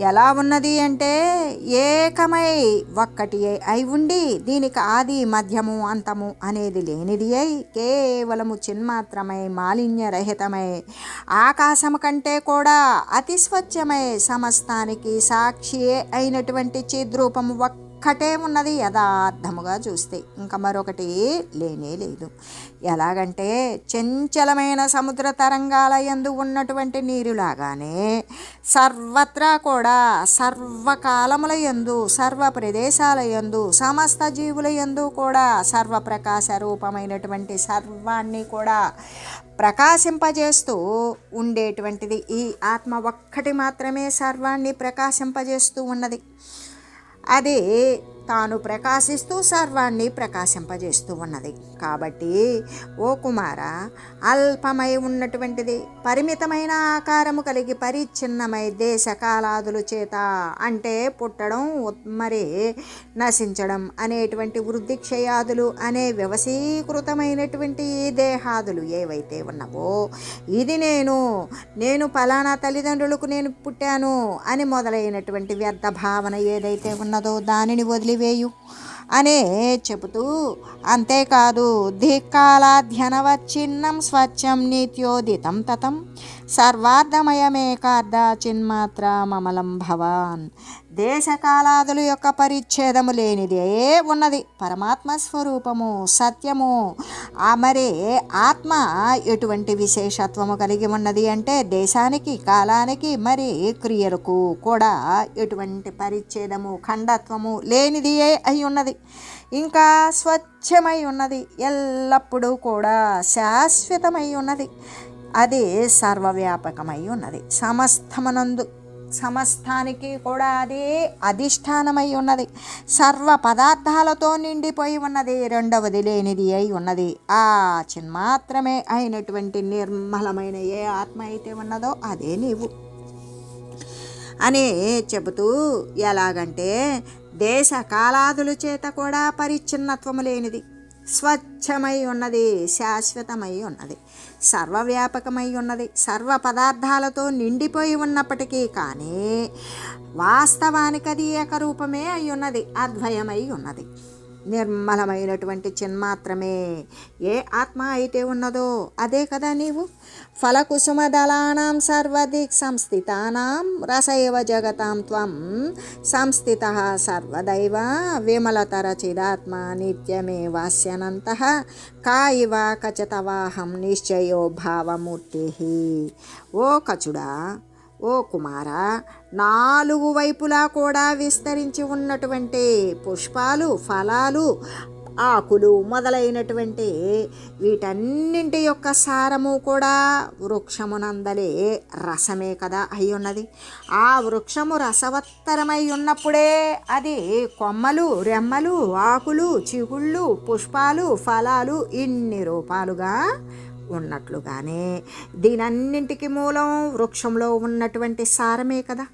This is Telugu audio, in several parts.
ఎలా ఉన్నది అంటే ఏకమై ఒక్కటి అయి ఉండి దీనికి ఆది మధ్యము అంతము అనేది లేనిది అయి కేవలము చిన్మాత్రమై మాలిన్యరహితమై ఆకాశము కంటే కూడా అతి స్వచ్ఛమై సమస్తానికి సాక్షి అయినటువంటి చిద్రూపము ఒక్క ఒక్కటేమున్నది యథార్థముగా చూస్తే. ఇంకా మరొకటి లేనే లేదు. ఎలాగంటే చంచలమైన సముద్ర తరంగాల ఎందు ఉన్నటువంటి నీరులాగానే సర్వత్రా కూడా సర్వకాలముల ఎందు సర్వ ప్రదేశాల ఎందు సమస్త జీవుల ఎందు కూడా సర్వప్రకాశ రూపమైనటువంటి సర్వాన్ని కూడా ప్రకాశింపజేస్తూ ఉండేటువంటిది. ఈ ఆత్మ ఒక్కటి మాత్రమే సర్వాన్ని ప్రకాశింపజేస్తూ ఉన్నది. అది తాను ప్రకాశిస్తూ సర్వాన్ని ప్రకాశింపజేస్తూ ఉన్నది. కాబట్టి ఓ కుమార అల్పమై ఉన్నటువంటిది పరిమితమైన ఆకారము కలిగి పరిచ్ఛిన్నమై దేశ కాలాదుల చేత అంటే పుట్టడం మరి నశించడం అనేటువంటి వృద్ధి క్షయాదులు అనే వ్యవసీకృతమైనటువంటి దేహాదులు ఏవైతే ఉన్నావో ఇది నేను నేను ఫలానా తల్లిదండ్రులకు నేను పుట్టాను అని మొదలైనటువంటి వ్యర్థ భావన ఏదైతే ఉన్నదో దానిని వదిలి వదిలివేయు అనే చెబుతూ అంతేకాదు ధిక్కాలాధ్యనవచ్చిన్నం స్వచ్ఛం నిత్యోదితం తతం సర్వార్థమయమేకార్థ చిన్మాత్ర మమలం భవాన్ దేశకాలాదుల యొక్క పరిచ్ఛేదము లేనిదే ఉన్నది? పరమాత్మ స్వరూపము సత్యము. ఆ మరి ఆత్మ ఎటువంటి విశేషత్వము కలిగి ఉన్నది అంటే దేశానికి కాలానికి మరి క్రియలకు కూడా ఎటువంటి పరిచ్ఛేదము ఖండత్వము లేనిది అయి ఉన్నది. ఇంకా స్వచ్ఛమై ఉన్నది ఎల్లప్పుడూ కూడా శాశ్వతమై ఉన్నది. అది సర్వవ్యాపకమై ఉన్నది. సమస్తమనందు సమస్తానికి కూడా అది అధిష్టానమై ఉన్నది. సర్వ పదార్థాలతో నిండిపోయి ఉన్నది రెండవది లేనిది అయి ఉన్నది. ఆ చిన్మాత్రమే అయినటువంటి నిర్మలమైన ఏ ఆత్మ అయితే ఉన్నదో అదే నీవు. అని చెబుతూ ఎలాగంటే దేశ కాలాదుల చేత కూడా పరిచ్ఛిన్నత్వము లేనిది. స్వచ్ఛమై ఉన్నది శాశ్వతమై ఉన్నది. సర్వవ్యాపకమై ఉన్నది. సర్వ పదార్థాలతో నిండిపోయి ఉన్నప్పటికీ కానీ వాస్తవానికి అది ఏకరూపమే అయి ఉన్నది అద్వయమై ఉన్నది. నిర్మలమైనటువంటి చిన్మాత్రమే ఏ ఆత్మ అయితే ఉన్నదో అదే కదా నీవు? ఫలకుసుమదళానాం సర్వదిక్ సంస్థితానాం రసైవ జగతాం త్వం సంస్థిత సర్వదైవ విమలతర చిదాత్మ నిత్యమే వాస్యనంత కాయివ కచతవాహం నిశ్చయో భావమూర్తి ఓ కచుడా ఓ కుమార నాలుగు వైపులా కూడా విస్తరించి ఉన్నటువంటి పుష్పాలు ఫలాలు ఆకులు మొదలైనటువంటి వీటన్నింటి యొక్క సారము కూడా వృక్షమునందలే రసమే కదా అయి ఉన్నది. ఆ వృక్షము రసవత్తరమై ఉన్నప్పుడే అది కొమ్మలు రెమ్మలు ఆకులు చిగుళ్ళు పుష్పాలు ఫలాలు ఇన్ని రూపాలుగా ఉన్నట్లుగానే దీనన్నింటికి మూలం వృక్షంలో ఉన్నటువంటి సారమే కదా.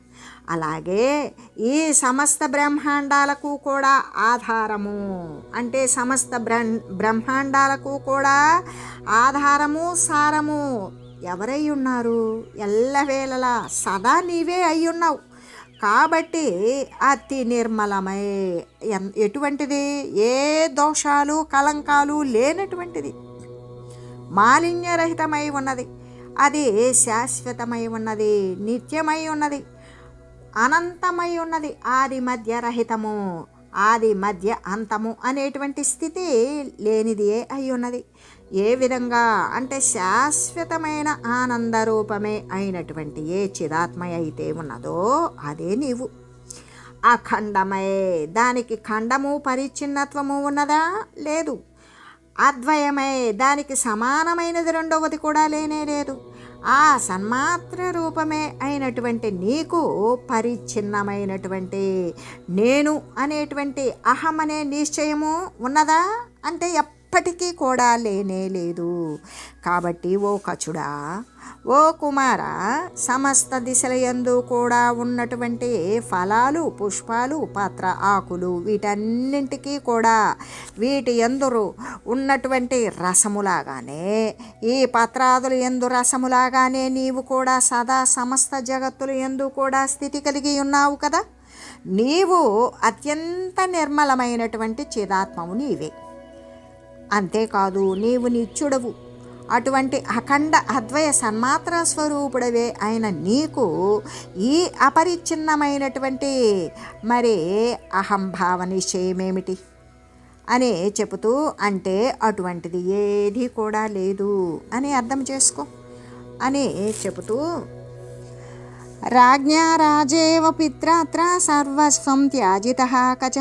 అలాగే ఈ సమస్త బ్రహ్మాండాలకు కూడా ఆధారము. అంటే సమస్త బ్రహ్మాండాలకు కూడా ఆధారము సారము. ఎవరై ఉన్నారు? ఎల్లవేళలా సదా నీవే అయి ఉన్నావు కాబట్టి అతి నిర్మలమై ఎటువంటిది? ఏ దోషాలు కలంకాలు లేనటువంటిది. మాలిన్యరహితమై ఉన్నది. అది శాశ్వతమై ఉన్నది నిత్యమై ఉన్నది. అనంతమై ఉన్నది ఆది మధ్య రహితము ఆది మధ్య అంతము అనేటువంటి స్థితి లేనిదియే అయి ఉన్నది. ఏ విధంగా అంటే శాశ్వతమైన ఆనంద రూపమే అయినటువంటి ఏ చిదాత్మ అయితే ఉన్నదో అదే నీవు. అఖండమే దానికి ఖండము పరిచ్ఛిన్నత్వము ఉన్నదా? లేదు. అద్వయమే దానికి సమానమైనది రెండవది కూడా లేనే లేదు. ఆ సన్మాత్ర రూపమే అయినటువంటి నీకు పరిచ్ఛిన్నమైనటువంటి నేను అనేటువంటి అహం అనే నిశ్చయము ఉన్నదా? అంటే ఎప్పటికీ కూడా లేనే లేదు. కాబట్టి ఓ కచుడా ఓ కుమార సమస్త దిశలయందు కూడా ఉన్నటువంటి ఫలాలు పుష్పాలు పాత్ర ఆకులు వీటన్నింటికీ కూడా వీటి ఎందురు ఉన్నటువంటి రసములాగానే ఈ పత్రాదులు ఎందు రసములాగానే నీవు కూడా సదా సమస్త జగత్తులు ఎందు కూడా స్థితి కలిగి ఉన్నావు కదా? నీవు అత్యంత నిర్మలమైనటువంటి చిదాత్మము నీవే. అంతేకాదు నీవు నిత్యుడవు అటువంటి అఖండ అద్వయ సన్మాత్ర స్వరూపుడవే అయిన నీకు ఈ అపరిచ్ఛిన్నమైనటువంటి మరి అహంభావ నిశ్చయమేమిటి? అని చెబుతూ అంటే అటువంటిది ఏది కూడా లేదు అని అర్థం చేసుకో. అని చెబుతూ రాజ్ఞా రాజేవ పిత్రాత్ర సర్వస్వం త్యాజిత కచ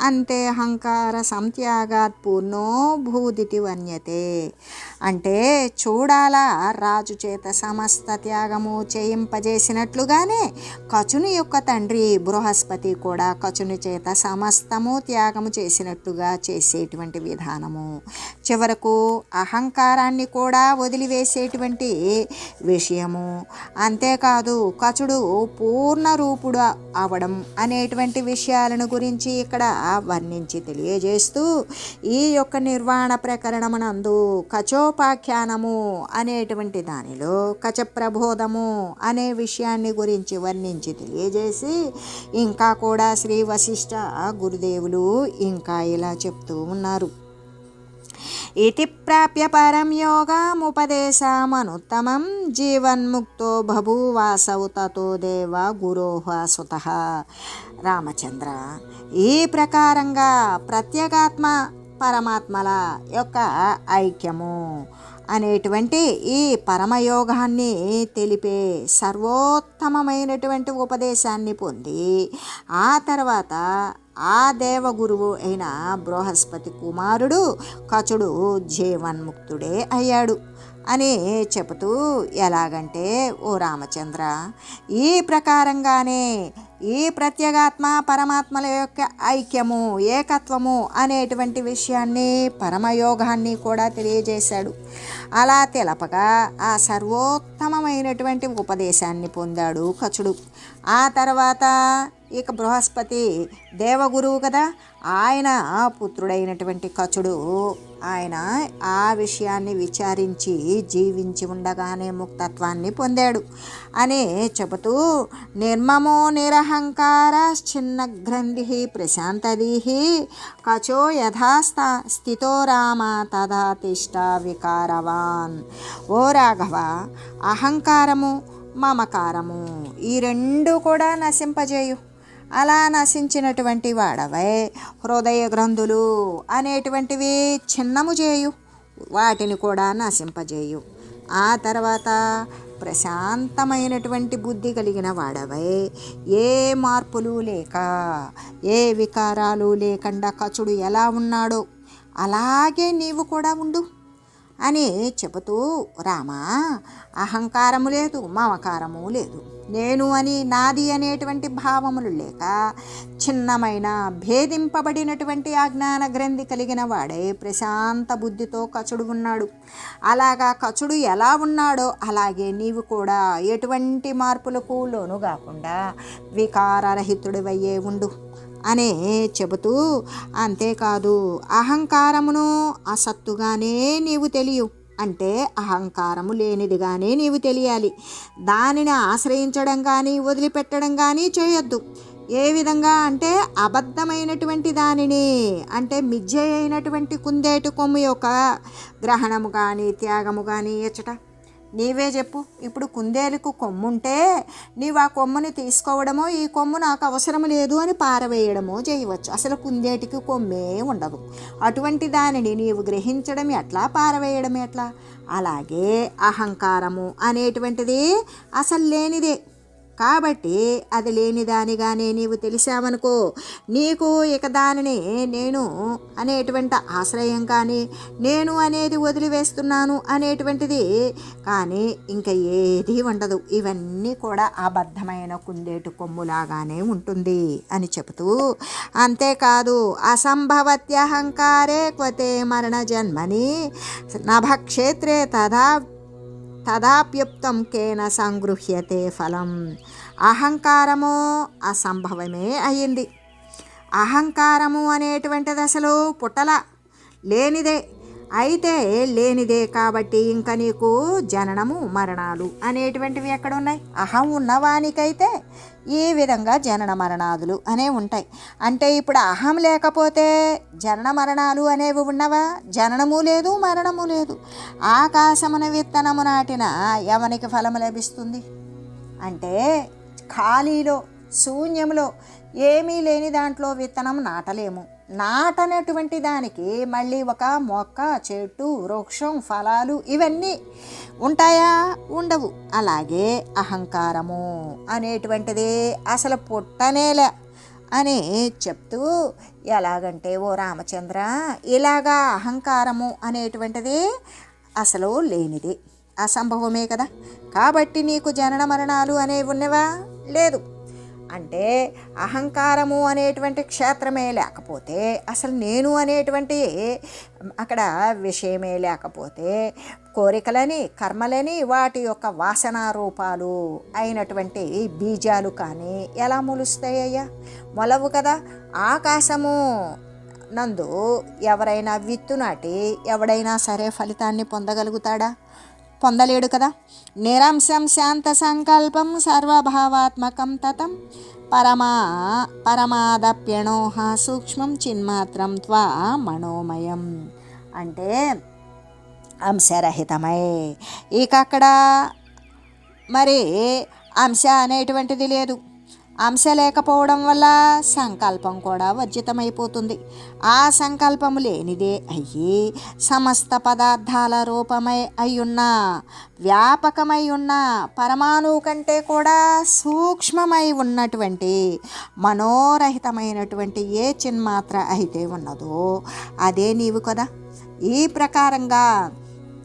అంతే అహంకార సంత్యాగాత్ పూర్ణో భూదితి వన్యతే. అంటే చూడాలా రాజు చేత సమస్త త్యాగము చేయింపజేసినట్లుగానే కచుని యొక్క తండ్రి బృహస్పతి కూడా కచుని చేత సమస్తము త్యాగము చేసినట్టుగా చేసేటువంటి విధానము. చివరకు అహంకారాన్ని కూడా వదిలివేసేటువంటి విషయము. అంతేకాదు కచుడు పూర్ణ రూపుడు అవడం అనేటువంటి విషయాలను గురించి ఇక్కడ వర్ణించి తెలియజేస్తూ ఈ యొక్క నిర్వాణ ప్రకరణమునందు కచోపాఖ్యానము అనేటువంటి దానిలో కచప్రబోధము అనే విషయాన్ని గురించి వర్ణించి తెలియజేసి ఇంకా కూడా శ్రీ వశిష్ఠ గురుదేవులు ఇంకా ఇలా చెప్తూ ఉన్నారు. ఇతి ప్రాప్య పరం యోగముపదేశమనుత్తమం జీవన్ముక్తో బభూవాసవు తతో దేవ గురోహ సుత రామచంద్ర ఈ ప్రకారంగా ప్రత్యేగాత్మ పరమాత్మల యొక్క ఐక్యము అనేటువంటి ఈ పరమయోగాన్ని తెలిపే సర్వోత్తమమైనటువంటి ఉపదేశాన్ని పొంది ఆ తర్వాత ఆ దేవగురువు అయిన బృహస్పతి కుమారుడు కచుడు జీవన్ముక్తుడే అయ్యాడు. అని చెబుతూ ఎలాగంటే ఓ రామచంద్ర ఈ ప్రకారంగానే ఈ ప్రత్యేగాత్మ పరమాత్మల యొక్క ఐక్యము ఏకత్వము అనేటువంటి విషయాన్ని పరమయోగాన్ని కూడా తెలియజేశాడు. అలా తెలపగా ఆ సర్వోత్తమమైనటువంటి ఉపదేశాన్ని పొందాడు కచుడు ఆ తర్వాత ఇక బృహస్పతి దేవగురువు కదా ఆయన పుత్రుడైనటువంటి కచుడు ఆయన ఆ విషయాన్ని విచారించి జీవించి ఉండగానే ముక్తత్వాన్ని పొందాడు. అని చెబుతూ నిర్మమో నిరహంకార చిన్న గ్రంథి ప్రశాంతదీహి కచో యథాస్థ స్థితో రామ తథా తిష్ట వికారవాన్. ఓ రాఘవ అహంకారము మమకారము ఈ రెండు కూడా నశింపజేయు అలా నశించినటువంటి వాడవై. హృదయ గ్రంథులు అనేటువంటివి చిన్నము చేయు వాటిని కూడా నశింపజేయు. ఆ తర్వాత ప్రశాంతమైనటువంటి బుద్ధి కలిగిన వాడవై. ఏ మార్పులు లేక ఏ వికారాలు లేకుండా కచుడు ఎలా ఉన్నాడో అలాగే నీవు కూడా ఉండు. అని చెబుతూ రామా అహంకారము లేదు మమకారము లేదు. నేను అని నాది అనేటువంటి భావములు లేక చిన్నమైన భేదింపబడినటువంటి అజ్ఞాన గ్రంథి కలిగిన వాడే ప్రశాంత బుద్ధితో కచుడు ఉన్నాడు. అలాగా కచుడు ఎలా ఉన్నాడో అలాగే నీవు కూడా ఎటువంటి మార్పులకు లోను కాకుండా వికారరహితుడివయ్యే ఉండు. అనే చెబుతూ అంతేకాదు అహంకారమును అసత్తుగానే నీవు తెలియు. అంటే అహంకారము లేనిదిగానే నీవు తెలియాలి. దానిని ఆశ్రయించడం కానీ వదిలిపెట్టడం కానీ చేయొద్దు. ఏ విధంగా అంటే అబద్ధమైనటువంటి దానిని అంటే మిజ్జ అయినటువంటి కుందేటు కొమ్ము యొక్క గ్రహణము కానీ త్యాగము కానీ ఎచ్చట నీవే చెప్పు. ఇప్పుడు కుందేలుకు కొమ్ముంటే నీవు ఆ కొమ్ముని తీసుకోవడమో ఈ కొమ్ము నాకు అవసరం లేదు అని పారవేయడమో చేయవచ్చు. అసలు కుందేటికి కొమ్మే ఉండదు. అటువంటి దానిని నీవు గ్రహించడం ఎట్లా? పారవేయడం ఎట్లా? అలాగే అహంకారము అనేటువంటిది అసలు లేనిదే. కాబట్టి అది లేని దానిగానే నీవు తెలిసావనుకో నీకు ఇక దానిని నేను అనేటువంటి ఆశ్రయం కానీ నేను అనేది వదిలివేస్తున్నాను అనేటువంటిది కానీ ఇంకా ఏది ఉండదు. ఇవన్నీ కూడా అబద్ధమైన కుందేటు కొమ్ములాగానే ఉంటుంది అని చెబుతూ అంతేకాదు అసంభవత్యహంకారే క్వతే మరణ జన్మని నభక్షేత్రే తదా తదాప్యుక్తం కేన సంగృహ్యతే ఫలం. అహంకారము అసంభవమే అయింది. అహంకారము అనేటువంటిది అసలు పుట్టల లేనిదే. అయితే లేనిదే కాబట్టి ఇంకా నీకు జననము మరణాలు అనేటువంటివి ఎక్కడ ఉన్నాయి అహం ఉన్నవానికైతే ఈ విధంగా జనన మరణాదులు అనేవి ఉంటాయి. అంటే ఇప్పుడు అహం లేకపోతే జనన మరణాలు అనేవి ఉన్నవా? జననము లేదు మరణము లేదు. ఆకాశమున విత్తనము నాటిన ఎవనికి ఫలము లభిస్తుంది? అంటే ఖాళీలో శూన్యంలో ఏమీ లేని దాంట్లో విత్తనం నాటలేము. నాటనటువంటి దానికి మళ్ళీ ఒక మొక్క చెట్టు వృక్షం ఫలాలు ఇవన్నీ ఉంటాయా? ఉండవు. అలాగే అహంకారము అనేటువంటిది అసలు పుట్టనేలే అని చెప్తూ ఎలాగంటే ఓ రామచంద్ర ఇలాగా అహంకారము అనేటువంటిది అసలు లేనిది. అసంభవమే కదా. కాబట్టి నీకు జనన మరణాలు అనేవి ఉన్నవా? లేదు. అంటే అహంకారము అనేటువంటి క్షేత్రమే లేకపోతే అసలు నేను అనేటువంటి అక్కడ విషయమే లేకపోతే కోరికలని కర్మలని వాటి యొక్క వాసనా రూపాలు అయినటువంటి బీజాలు కానీ ఎలా మొలుస్తాయ్యా మొలవు కదా. ఆకాశము నందు ఎవరైనా విత్తు నాటి ఎవడైనా సరే ఫలితాన్ని పొందగలుగుతాడా? పొందలేడు కదా. నిరంశం శాంత సంకల్పం సర్వభావాత్మకం తతం. పరమా పరమాదప్యణోహ సూక్ష్మం చిన్మాత్రం త్వా మనోమయం. అంటే అంశరహితమై. ఇక అక్కడ మరి అంశ అనేటువంటిది లేదు. అంశ లేకపోవడం వల్ల సంకల్పం కూడా వర్జితమైపోతుంది. ఆ సంకల్పము లేనిదే అయ్యి సమస్త పదార్థాల రూపమై అయ్యున్న వ్యాపకమై ఉన్న పరమాణువు కంటే కూడా సూక్ష్మమై ఉన్నటువంటి మనోరహితమైనటువంటి ఏ చిన్మాత్ర అయితే ఉన్నదో అదే నీవు కదా. ఈ ప్రకారంగా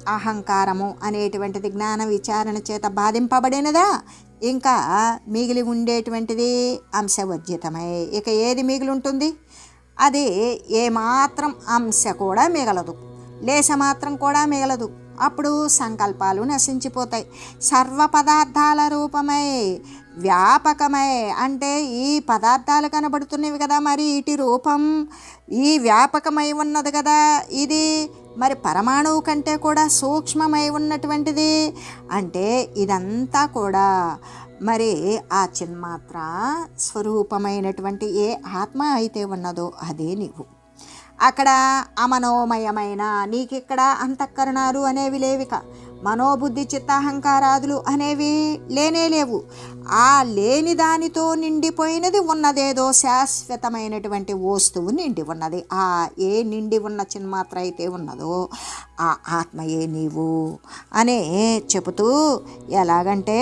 అహంకారము అనేటువంటిది జ్ఞాన విచారణ చేత బాధింపబడినదా? ఇంకా మిగిలి ఉండేటువంటిది అంశవర్జితమై. ఇక ఏది మిగిలి ఉంటుంది అది ఏమాత్రం అంశ కూడా మిగలదు. లేశ మాత్రం కూడా మిగలదు. అప్పుడు సంకల్పాలు నశించిపోతాయి. సర్వ పదార్థాల రూపమై వ్యాపకమై. అంటే ఈ పదార్థాలు కనబడుతున్నవి కదా మరి ఇటు రూపం ఈ వ్యాపకమై ఉన్నది కదా. ఇది మరి పరమాణువు కంటే కూడా సూక్ష్మమై ఉన్నటువంటిది? అంటే ఇదంతా కూడా మరి ఆ చిన్మాత్ర స్వరూపమైనటువంటి ఏ ఆత్మ అయితే ఉన్నదో అదే నీవు. అక్కడ అమనోమయమైన నీకిక్కడ అంతఃకరణాలు అనేవి లేవిక. మనోబుద్ధి చిత్తాహంకారాదులు అనేవి లేనే లేవు. ఆ లేని దానితో నిండిపోయినది ఉన్నదేదో శాశ్వతమైనటువంటి వస్తువు నిండి ఉన్నది. ఆ ఏ నిండి ఉన్న చిన్మాత్ర అయితే ఉన్నదో ఆ ఆత్మయే నీవు అనే చెబుతూ ఎలాగంటే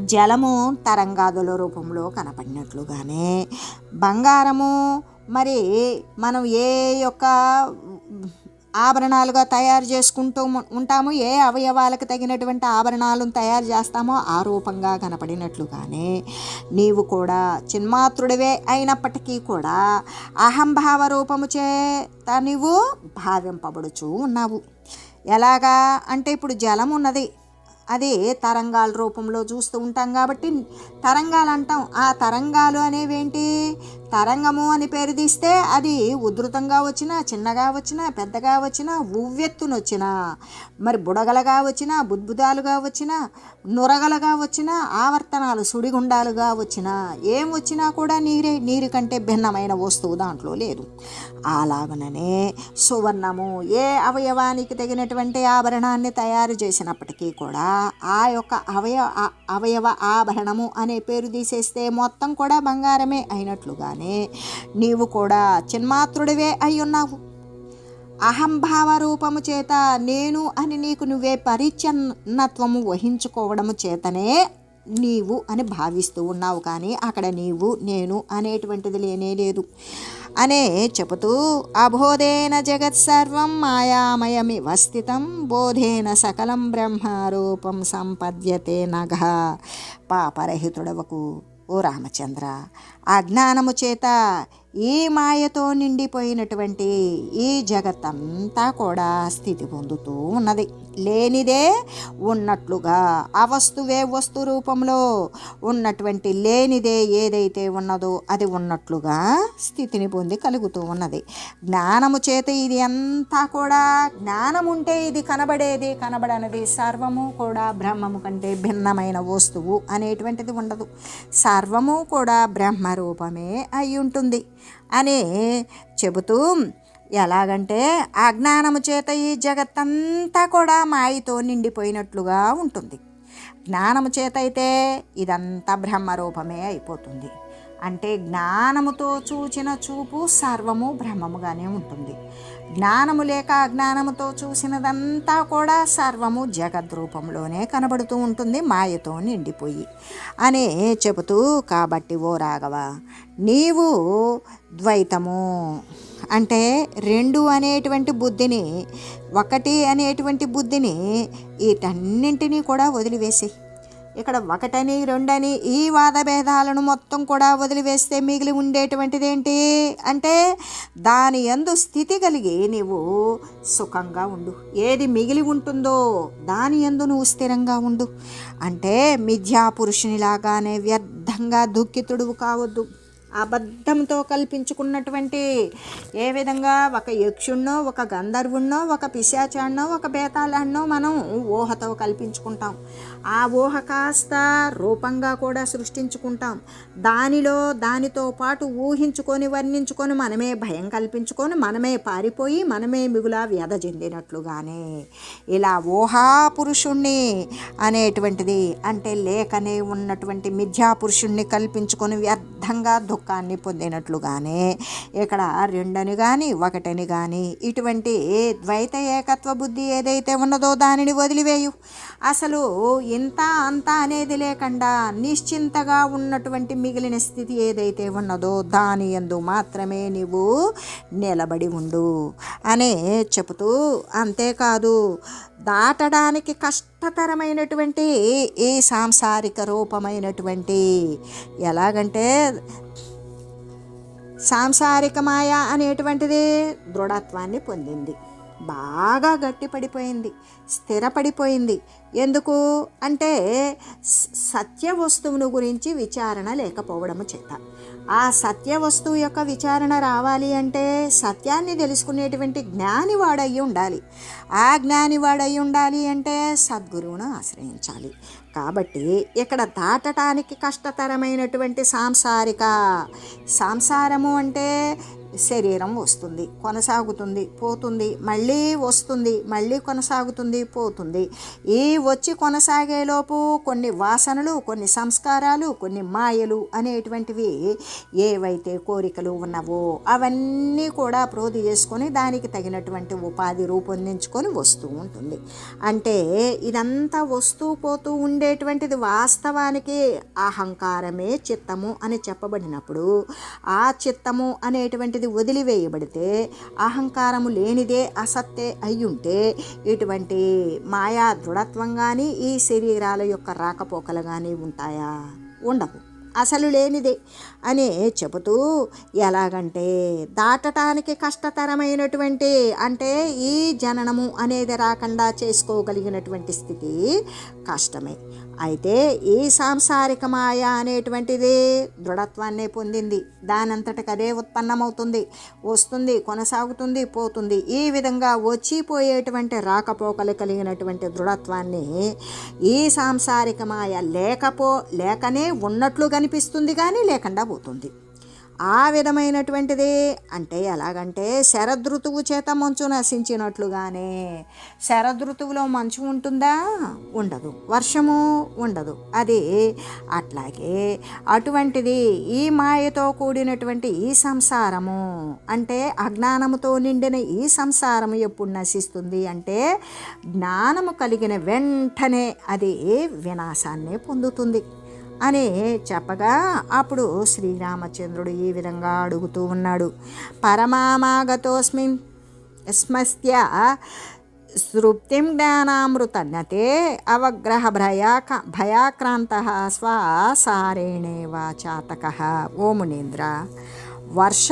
జలము తరంగాదుల రూపంలో కనపడినట్లుగానే బంగారము మరి మనం ఏ యొక్క ఆభరణాలుగా తయారు చేసుకుంటూ ఉంటాము. ఏ అవయవాలకు తగినటువంటి ఆభరణాలను తయారు చేస్తామో ఆ రూపంగా కనపడినట్లుగానే నీవు కూడా చిన్మాత్రుడివే అయినప్పటికీ కూడా అహంభావ రూపము చేత నీవు భావింపబడుచు ఉన్నావు. ఎలాగా? అంటే ఇప్పుడు జలం ఉన్నది. అది తరంగాల రూపంలో చూస్తూ ఉంటాం కాబట్టి తరంగాలు అంటాం. ఆ తరంగాలు అనేవి ఏంటి తరంగము అని పేరు తీస్తే అది ఉధృతంగా వచ్చినా చిన్నగా వచ్చినా పెద్దగా వచ్చినా ఉవ్వెత్తునొచ్చినా మరి బుడగలుగా వచ్చినా బుద్భుదాలుగా వచ్చినా నురగలుగా వచ్చినా ఆవర్తనాలు సుడిగుండాలుగా వచ్చినా ఏం వచ్చినా కూడా నీరే నీరు కంటే భిన్నమైన వస్తువు దాంట్లో లేదు. అలాగననే సువర్ణము ఏ అవయవానికి తగినటువంటి ఆభరణాన్ని తయారు చేసినప్పటికీ కూడా ఆ యొక్క అవయవ అవయవ ఆభరణము అనే పేరు తీసేస్తే మొత్తం కూడా బంగారమే అయినట్లుగానే నీవు కూడా చిన్మాత్రుడివే అయి ఉన్నావు. అహంభావ రూపము చేత నేను అని నీకు నువ్వే పరిచ్ఛన్నత్వము వహించుకోవడము చేతనే నీవు అని భావిస్తూ ఉన్నావు కానీ అక్కడ నీవు నేను అనేటువంటిది లేనే లేదు. అనే చెబుతూ అబోధేన జగత్ సర్వం మాయామయమి వస్థితం బోధేన సకలం బ్రహ్మారూపం సంపద్యతే నఘ పాపరహితుడవకు ఓ రామచంద్ర అజ్ఞానము చేత ఈ మాయతో నిండిపోయినటువంటి ఈ జగత్తంతా కూడా స్థితి పొందుతూ ఉన్నది. లేనిదే ఉన్నట్లుగా ఆ వస్తువే వస్తు రూపంలో ఉన్నటువంటి లేనిదే ఏదైతే ఉన్నదో అది ఉన్నట్లుగా స్థితిని పొంది కలుగుతూ ఉన్నది. జ్ఞానము చేత ఇది అంతా కూడా జ్ఞానం ఉంటే ఇది కనబడేది కనబడనది సర్వము కూడా బ్రహ్మము కంటే భిన్నమైన వస్తువు అనేటువంటిది ఉండదు. సర్వము కూడా బ్రహ్మ రూపమే అయి ఉంటుంది. అని చెబుతూ ఎలాగంటే అజ్ఞానము చేత ఈ జగత్తంతా కూడా మాయతో నిండిపోయినట్లుగా ఉంటుంది. జ్ఞానము చేత అయితే ఇదంతా బ్రహ్మరూపమే అయిపోతుంది. అంటే జ్ఞానముతో చూచిన చూపు సర్వము బ్రహ్మముగానే ఉంటుంది. జ్ఞానము లేక అజ్ఞానముతో చూసినదంతా కూడా సర్వము జగద్రూపంలోనే కనబడుతూ ఉంటుంది మాయతో నిండిపోయి. అనే చెబుతూ కాబట్టి ఓ రాఘవ నీవు ద్వైతము. అంటే రెండు అనేటువంటి బుద్ధిని ఒకటి అనేటువంటి బుద్ధిని వీటన్నింటినీ కూడా వదిలివేసి ఇక్కడ ఒకటని రెండని ఈ వాదభేదాలను మొత్తం కూడా వదిలివేస్తే మిగిలి ఉండేటువంటిది ఏంటి అంటే దాని యందు స్థితి కలిగి నీవు సుఖంగా ఉండు. ఏది మిగిలి ఉంటుందో దాని యందు నువ్వు స్థిరంగా ఉండు. అంటే మిథ్యా పురుషునిలాగానే వ్యర్థంగా దుఃఖితుడువు కావద్దు. అబద్ధంతో కల్పించుకున్నటువంటి ఏ విధంగా ఒక యక్షుణ్ణో ఒక గంధర్వుణ్ణో ఒక పిశాచాన్నో ఒక బేతాళాన్నో మనం ఊహతో కల్పించుకుంటాం. ఆ ఊహ కాస్త రూపంగా కూడా సృష్టించుకుంటాం. దానిలో దానితో పాటు ఊహించుకొని వర్ణించుకొని మనమే భయం కల్పించుకొని మనమే పారిపోయి మనమే మిగులా వ్యధ చెందినట్లుగానే ఇలా ఊహా పురుషుణ్ణి అనేటువంటిది అంటే లేకనే ఉన్నటువంటి మిథ్యా పురుషుణ్ణి కల్పించుకొని వ్యర్థంగా దుఃఖాన్ని పొందినట్లుగానే ఇక్కడ రెండని కానీ ఒకటని కానీ ఇటువంటి ద్వైత ఏకత్వ బుద్ధి ఏదైతే ఉన్నదో దానిని వదిలివేయు. అసలు ఇంత అంత అనేది లేకుండా నిశ్చింతగా ఉన్నటువంటి మిగిలిన స్థితి ఏదైతే ఉన్నదో దాని యందు మాత్రమే నీవు నిలబడి ఉండు అనే చెబుతూ అంతేకాదు దాటడానికి కష్టతరమైనటువంటి ఈ సాంసారిక రూపమైనటువంటి ఎలాగంటే సాంసారిక మాయ అనేటువంటిది దృఢత్వాన్ని పొందింది. బాగా గట్టిపడిపోయింది స్థిరపడిపోయింది. ఎందుకు? అంటే సత్య వస్తువును గురించి విచారణ లేకపోవడము చేత. ఆ సత్య వస్తువు యొక్క విచారణ రావాలి అంటే సత్యాన్ని తెలుసుకునేటువంటి జ్ఞానివాడయి ఉండాలి ఆ జ్ఞానివాడయి ఉండాలి అంటే సద్గురువును ఆశ్రయించాలి. కాబట్టి ఇక్కడ దాటటానికి కష్టతరమైనటువంటి సాంసారిక. సాంసారము అంటే శరీరం వస్తుంది. కొనసాగుతుంది పోతుంది మళ్ళీ వస్తుంది మళ్ళీ కొనసాగుతుంది పోతుంది. ఈ వచ్చి కొనసాగేలోపు కొన్ని వాసనలు కొన్ని సంస్కారాలు కొన్ని మాయలు అనేటువంటివి ఏవైతే కోరికలు ఉన్నవో అవన్నీ కూడా ప్రోధి చేసుకొని దానికి తగినటువంటి ఉపాధి రూపొందించుకొని వస్తూ ఉంటుంది. అంటే ఇదంతా వస్తూ పోతూ ఉండేటువంటిది వాస్తవానికి అహంకారమే చిత్తము అని చెప్పబడినప్పుడు ఆ చిత్తము అనేటువంటి అనేటువంటిది వదిలివేయబడితే అహంకారము లేనిదే అసత్తే అయ్యుంటే ఇటువంటి మాయా దృఢత్వం కానీ ఈ శరీరాల యొక్క రాకపోకలు కానీ ఉంటాయా? ఉండవు. అసలు లేనిదే అని చెబుతూ ఎలాగంటే దాటటానికి కష్టతరమైనటువంటి అంటే ఈ జననము అనేది రాకుండా చేసుకోగలిగినటువంటి స్థితి కష్టమే. అయితే ఈ సాంసారిక మాయ అనేటువంటిది దృఢత్వాన్నే పొందింది. దానంతటికి అదే ఉత్పన్నమవుతుంది వస్తుంది కొనసాగుతుంది పోతుంది. ఈ విధంగా వచ్చిపోయేటువంటి రాకపోకలు కలిగినటువంటి దృఢత్వాన్ని ఈ సాంసారిక మాయ లేకపో లేకనే ఉన్నట్లు కనిపిస్తుంది కానీ లేకుండా పోతుంది. ఆ విధమైనటువంటిది అంటే ఎలాగంటే శరదృతువు చేత మంచు నశించినట్లుగానే శరదృతువులో మంచు ఉంటుందా? ఉండదు. వర్షము ఉండదు. అది అట్లాగే అటువంటిది ఈ మాయతో కూడినటువంటి ఈ సంసారము అంటే అజ్ఞానముతో నిండిన ఈ సంసారము ఎప్పుడు నశిస్తుంది అంటే జ్ఞానము కలిగిన వెంటనే అది వినాశాన్ని పొందుతుంది. అని చెప్పగా అప్పుడు శ్రీరామచంద్రుడు ఈ విధంగా అడుగుతూ ఉన్నాడు. పరమామాగతోస్మిన్ స్మస్త్య సృప్తిం జ్ఞానామృతన్నతే అవగ్రహ భయాక భయాక్రాంత స్వాసారేణేవ చాతక ఓ మునీంద్ర వర్ష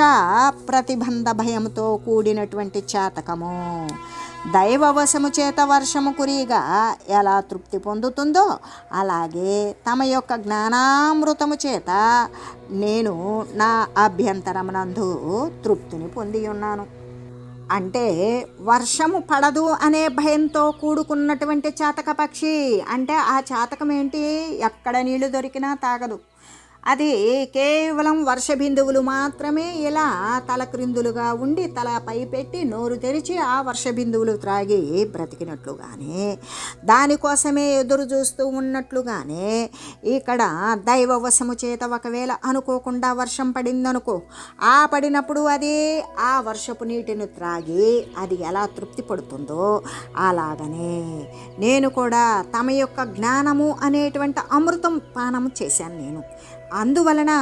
ప్రతిబంధ భయంతో కూడినటువంటి చాతకము. దైవవశము చేత వర్షము కురిగా ఎలా తృప్తి పొందుతుందో అలాగే తమ యొక్క జ్ఞానామృతము చేత నేను నా అభ్యంతరమునందు తృప్తిని పొంది ఉన్నాను. అంటే వర్షము పడదు అనే భయంతో కూడుకున్నటువంటి చాతక పక్షి అంటే ఆ చాతకం ఏంటి? ఎక్కడ నీళ్ళు దొరికినా తాగదు. అది కేవలం వర్ష బిందువులు మాత్రమే ఇలా తల క్రిందులుగా ఉండి తలపై పెట్టి నోరు తెరిచి ఆ వర్ష బిందువులు త్రాగి బ్రతికినట్లుగానే దానికోసమే ఎదురు చూస్తూ ఉన్నట్లుగానే ఇక్కడ దైవవశము చేత ఒకవేళ అనుకోకుండా వర్షం పడిందనుకో ఆ పడినప్పుడు అది ఆ వర్షపు నీటిని త్రాగి అది ఎలా తృప్తి పడుతుందో అలాగనే నేను కూడా తమ యొక్క జ్ఞానము అనేటువంటి అమృతం పానము చేశాను నేను. అందువలన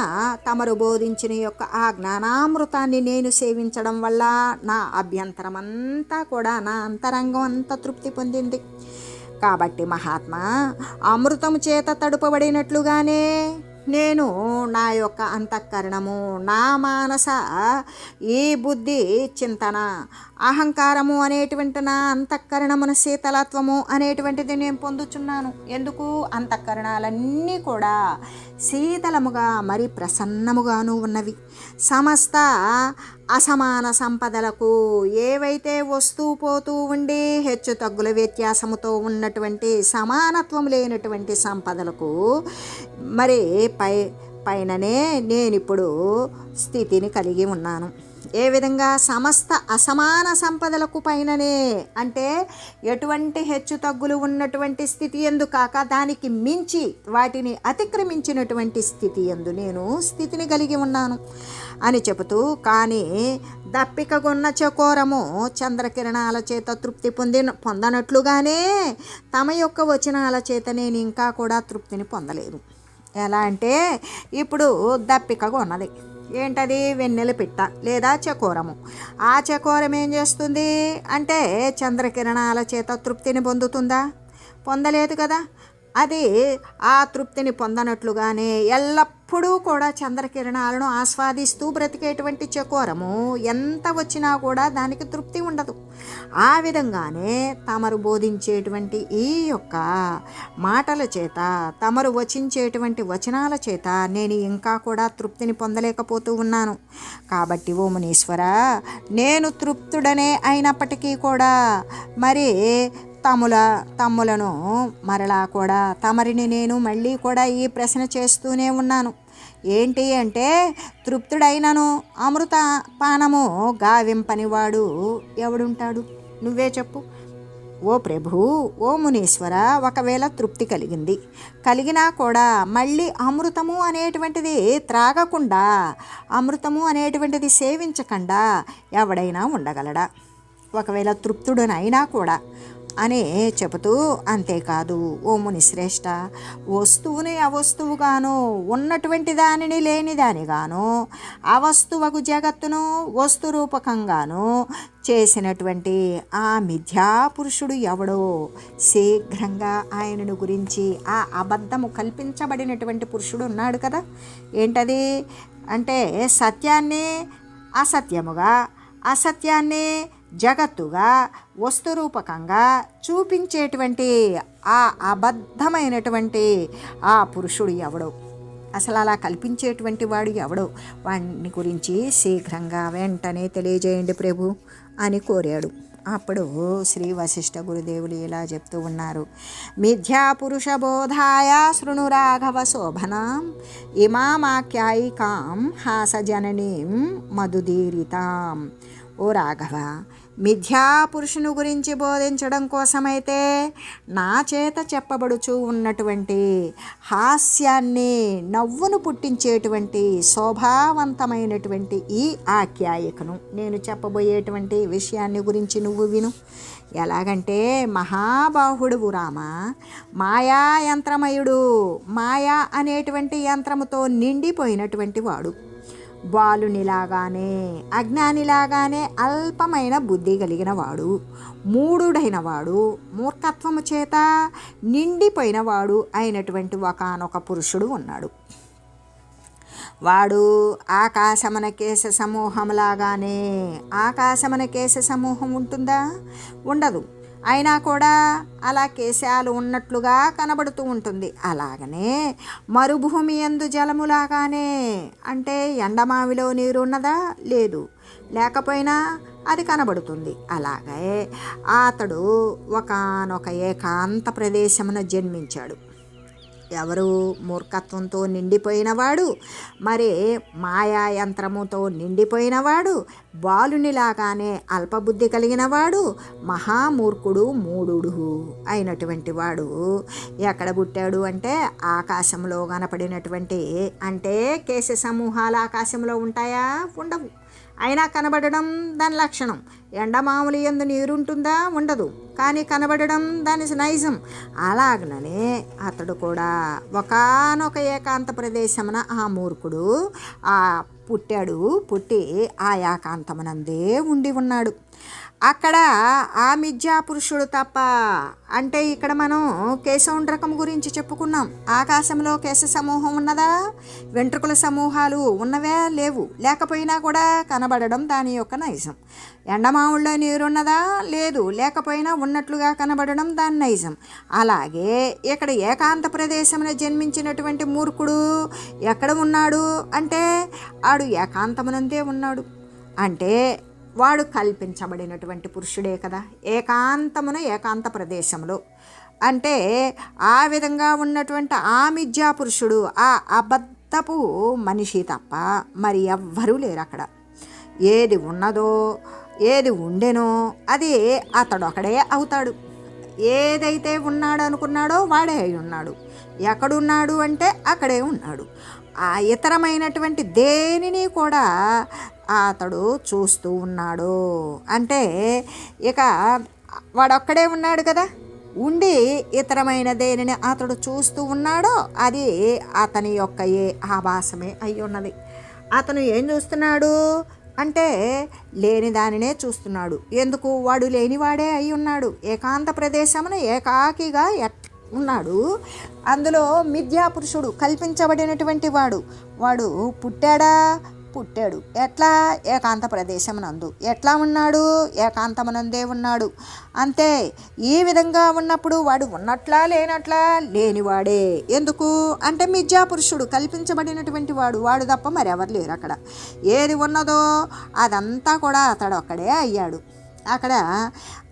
తమరు బోధించిన యొక్క ఆ జ్ఞానామృతాన్ని నేను సేవించడం వల్ల నా అభ్యంతరం అంతా కూడా నా అంతరంగం అంతా తృప్తి పొందింది. కాబట్టి మహాత్మా అమృతము చేత తడుపబడినట్లుగానే నేను నా యొక్క అంతఃకరణము నా మానస ఈ బుద్ధి చింతన అహంకారము అనేటువంటి నా అంతఃకరణమున శీతలత్వము అనేటువంటిది నేను పొందుచున్నాను. ఎందుకు? అంతఃకరణాలన్నీ కూడా శీతలముగా మరి ప్రసన్నముగాను ఉన్నవి. సమస్త అసమాన సంపదలకు ఏవైతే వస్తూ పోతూ ఉండి హెచ్చు తగ్గుల వ్యత్యాసముతో ఉన్నటువంటి సమానత్వం లేనటువంటి సంపదలకు మరి పై పైననే నేనిప్పుడు స్థితిని కలిగి ఉన్నాను. ఏ విధంగా సమస్త అసమాన సంపదలకు పైననే అంటే ఎటువంటి హెచ్చు తగ్గులు ఉన్నటువంటి స్థితి ఎందు కాక దానికి మించి వాటిని అతిక్రమించినటువంటి స్థితి ఎందు నేను స్థితిని కలిగి ఉన్నాను అని చెబుతూ కానీ దప్పికగొన్న చకోరము చంద్రకిరణాల చేత తృప్తి పొంది పొందనట్లుగానే తమ యొక్క వచనాల చేత నేను ఇంకా కూడా తృప్తిని పొందలేదు. ఎలా అంటే ఇప్పుడు దప్పికగా ఉన్నది ఏంటది? వెన్నెల పిట్ట లేదా చకోరము. ఆ చకోరం ఏం చేస్తుంది? అంటే చంద్రకిరణాల చేత తృప్తిని పొందుతుందా? పొందలేదు కదా. అది ఆ తృప్తిని పొందనట్లుగానే ఎల్లప్పుడూ కూడా చంద్రకిరణాలను ఆస్వాదిస్తూ బ్రతికేటువంటి చకోరము ఎంత వచ్చినా కూడా దానికి తృప్తి ఉండదు. ఆ విధంగానే తమరు బోధించేటువంటి ఈ యొక్క మాటల చేత తమరు వచించేటువంటి వచనాల చేత నేను ఇంకా కూడా తృప్తిని పొందలేకపోతూ ఉన్నాను. కాబట్టి ఓ మునీశ్వర నేను తృప్తుడనే అయినప్పటికీ కూడా మరి తమ్ముల తమ్ములను మరలా కూడా తమరిని నేను మళ్ళీ కూడా ఈ ప్రశ్న చేస్తూనే ఉన్నాను. ఏంటి అంటే తృప్తుడైనను అమృత పానము గావింపనివాడు ఎవడుంటాడు? నువ్వే చెప్పు. ఓ ప్రభు ఓ మునీశ్వర ఒకవేళ తృప్తి కలిగింది. కలిగినా కూడా మళ్ళీ అమృతము అనేటువంటిది త్రాగకుండా అమృతము అనేటువంటిది సేవించకుండా ఎవడైనా ఉండగలడా? ఒకవేళ తృప్తుడనైనా కూడా అని చెబుతూ అంతేకాదు ఓ మునిశ్రేష్ట వస్తువుని అవస్తువుగాను ఉన్నటువంటి దానిని లేని దానిగాను అవస్తువకు జగత్తును వస్తురూపకంగాను చేసినటువంటి ఆ మిథ్యాపురుషుడు ఎవడో శీఘ్రంగా ఆయనను గురించి ఆ అబద్ధము కల్పించబడినటువంటి పురుషుడు ఉన్నాడు కదా. ఏంటది? అంటే సత్యాన్ని అసత్యముగా అసత్యాన్ని జగత్తుగా వస్తురూపకంగా చూపించేటువంటి ఆ అబద్ధమైనటువంటి ఆ పురుషుడు ఎవడో. అసలు అలా కల్పించేటువంటి వాడు ఎవడో? వాడిని గురించి శీఘ్రంగా వెంటనే తెలియజేయండి ప్రభు అని కోరాడు. అప్పుడు శ్రీ వశిష్ఠ గురుదేవులు ఇలా చెప్తూ ఉన్నారు. మిథ్యా పురుష బోధాయ శృణు రాఘవ శోభనాం ఇమామాఖ్యాయికాం హాసజననీం మధుదీరితాం. ఓ రాఘవ మిథ్యా పురుషుని గురించి బోధించడం కోసమైతే నా చేత చెప్పబడుచు ఉన్నటువంటి హాస్యాన్ని నవ్వును పుట్టించేటువంటి శోభావంతమైనటువంటి ఈ ఆఖ్యాయికను నేను చెప్పబోయేటువంటి విషయాన్ని గురించి నువ్వు విను. ఎలాగంటే మహాబాహుడువు రామ మాయా యంత్రమయుడు మాయా అనేటువంటి యంత్రముతో నిండిపోయినటువంటి వాడు. బాలునిలాగానే అజ్ఞానిలాగానే అల్పమైన బుద్ధి కలిగిన వాడు మూడుడైన మూర్ఖత్వము చేత నిండిపోయినవాడు అయినటువంటి ఒకనొక పురుషుడు ఉన్నాడు. వాడు ఆకాశమన కేశ సమూహంలాగానే ఆకాశమన కేశ సమూహం ఉంటుందా? ఉండదు. అయినా కూడా అలా కేశాలు ఉన్నట్లుగా కనబడుతూ ఉంటుంది. అలాగనే మరుభూమి ఎందు జలములాగానే అంటే ఎండమావిలో నీరు ఉన్నదా లేదు. లేకపోయినా అది కనబడుతుంది. అలాగే అతడు ఒకనొక ఏకాంత ప్రదేశమున జన్మించాడు. ఎవరు మూర్ఖత్వంతో నిండిపోయినవాడు? మరి మాయా యంత్రముతో నిండిపోయినవాడు? బాలునిలాగానే అల్పబుద్ధి కలిగినవాడు? మహామూర్ఖుడు మూఢుడు అయినటువంటి వాడు. ఎక్కడ పుట్టాడు అంటే ఆకాశంలో కనపడినటువంటి అంటే కేశ సమూహాలు ఆకాశంలో ఉంటాయా? ఉండవు. అయినా కనబడడం దాని లక్షణం. ఎండమాములు ఎందు నీరుంటుందా? ఉండదు. కానీ కనబడడం దాని నైజం. అలాగనే అతడు కూడా ఒకనొక ఏకాంత ప్రదేశమున ఆ మూర్ఖుడు ఆ పుట్టాడు పుట్టి ఆ ఏకాంతమునందే ఉండి ఉన్నాడు. అక్కడ ఆ మిథ్యా పురుషుడు తప్ప అంటే ఇక్కడ మనం కేశవుండ్రకం గురించి చెప్పుకున్నాం. ఆకాశంలో కేశ సమూహం ఉన్నదా? వెంట్రుకల సమూహాలు ఉన్నవే లేవు. లేకపోయినా కూడా కనబడడం దాని యొక్క నైజం. ఎండమావుల్లో నీరున్నదా? లేదు. లేకపోయినా ఉన్నట్లుగా కనబడడం దాని నైజం. అలాగే ఇక్కడ ఏకాంత ప్రదేశంలో జన్మించినటువంటి మూర్ఖుడు ఎక్కడ ఉన్నాడు? అంటే ఆడు ఏకాంతమునందే ఉన్నాడు. అంటే వాడు కల్పించబడినటువంటి పురుషుడే కదా. ఏకాంతమున ఏకాంత ప్రదేశంలో అంటే ఆ విధంగా ఉన్నటువంటి ఆ మిథ్యా పురుషుడు ఆ అబద్ధపు మనిషి తప్ప మరి ఎవ్వరూ లేరు అక్కడ. ఏది ఉన్నదో ఏది ఉండెనో అది అతడు అక్కడే అవుతాడు. ఏదైతే ఉన్నాడు అనుకున్నాడో వాడే అయి ఉన్నాడు. ఎక్కడున్నాడు అంటే అక్కడే ఉన్నాడు. ఆ ఇతరమైనటువంటి దేనిని కూడా అతడు చూస్తూ ఉన్నాడు. అంటే ఇక వాడొక్కడే ఉన్నాడు కదా? ఉండి ఇతరమైన దేనిని అతడు చూస్తూ ఉన్నాడో అది అతని యొక్క ఏ ఆభాసమే అయి ఉన్నది. అతను ఏం చూస్తున్నాడు? అంటే లేని దానినే చూస్తున్నాడు. ఎందుకు? వాడు లేనివాడే అయి ఉన్నాడు. ఏకాంత ప్రదేశమున ఏకాకిగా ఉన్నాడు. అందులో మిథ్యాపురుషుడు కల్పించబడినటువంటి వాడు. వాడు పుట్టాడా? పుట్టాడు. ఎట్లా? ఏకాంత ప్రదేశమునందు. ఎట్లా ఉన్నాడు? ఏకాంతమునందే ఉన్నాడు. అంతే. ఈ విధంగా ఉన్నప్పుడు వాడు ఉన్నట్లా లేనట్లా లేనివాడే. ఎందుకు? అంటే మిథ్యాపురుషుడు కల్పించబడినటువంటి వాడు. వాడు తప్ప మరెవరు లేరు అక్కడ ఏది ఉన్నదో అదంతా కూడా అతడు అక్కడే అయ్యాడు. అక్కడ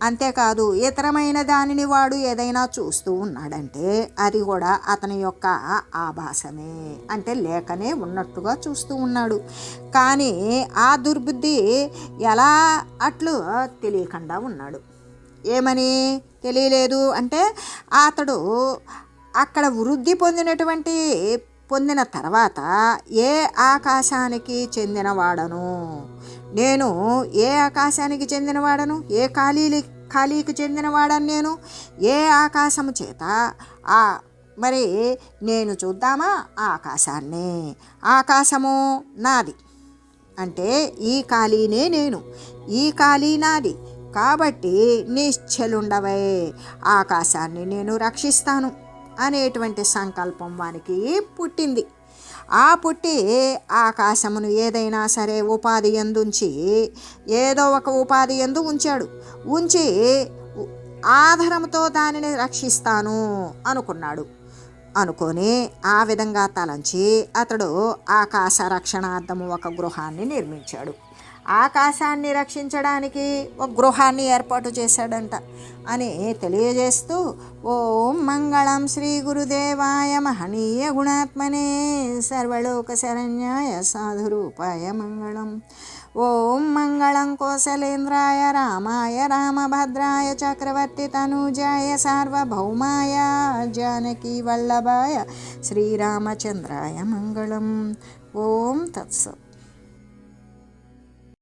అంతేకాదు ఇతరమైన దానిని వాడు ఏదైనా చూస్తూ ఉన్నాడంటే అది కూడా అతని యొక్క ఆభాసమే. అంటే లేకనే ఉన్నట్టుగా చూస్తూ ఉన్నాడు. కానీ ఆ దుర్బుద్ధి ఎలా అట్లు తెలియకుండా ఉన్నాడు. ఏమని తెలియలేదు అంటే అతడు అక్కడ వృద్ధి పొందినటువంటి పొందిన తర్వాత ఏ ఆకాశానికి చెందినవాడను? నేను ఏ ఆకాశానికి చెందినవాడను? ఏ ఖాళీ ఖాళీకి చెందినవాడను నేను? ఏ ఆకాశము చేత? ఆ మరి నేను చూద్దామా? ఆకాశాన్ని. ఆకాశము నాది. అంటే ఈ ఖాళీనే నేను. ఈ ఖాళీ నాది. కాబట్టి నిశ్చలుండవే. ఆకాశాన్ని నేను రక్షిస్తాను అనేటువంటి సంకల్పం వానికి పుట్టింది. ఆ పుట్టి ఆకాశమును ఏదైనా సరే ఉపాధి ఎందుంచి ఏదో ఒక ఉపాధి ఎందు ఉంచాడు. ఉంచి ఆధారంతో దానిని రక్షిస్తాను అనుకున్నాడు. అనుకొని ఆ విధంగా తలంచి అతడు ఆకాశ రక్షణార్థము ఒక గృహాన్ని నిర్మించాడు. ఆకాశాన్ని రక్షించడానికి ఒక గృహాన్ని ఏర్పాటు చేశాడంట అని తెలియజేస్తూ ఓం మంగళం శ్రీ గురుదేవాయ మహనీయ గుణాత్మనే సర్వలోక శరణ్యాయ సాధురూపాయ మంగళం. ఓం మంగళం కోసలేంద్రాయ రామాయ రామభద్రాయ చక్రవర్తి తనూజాయ సార్వభౌమాయ జానకీ వల్లభాయ శ్రీరామచంద్రాయ మంగళం. ఓం తత్సత్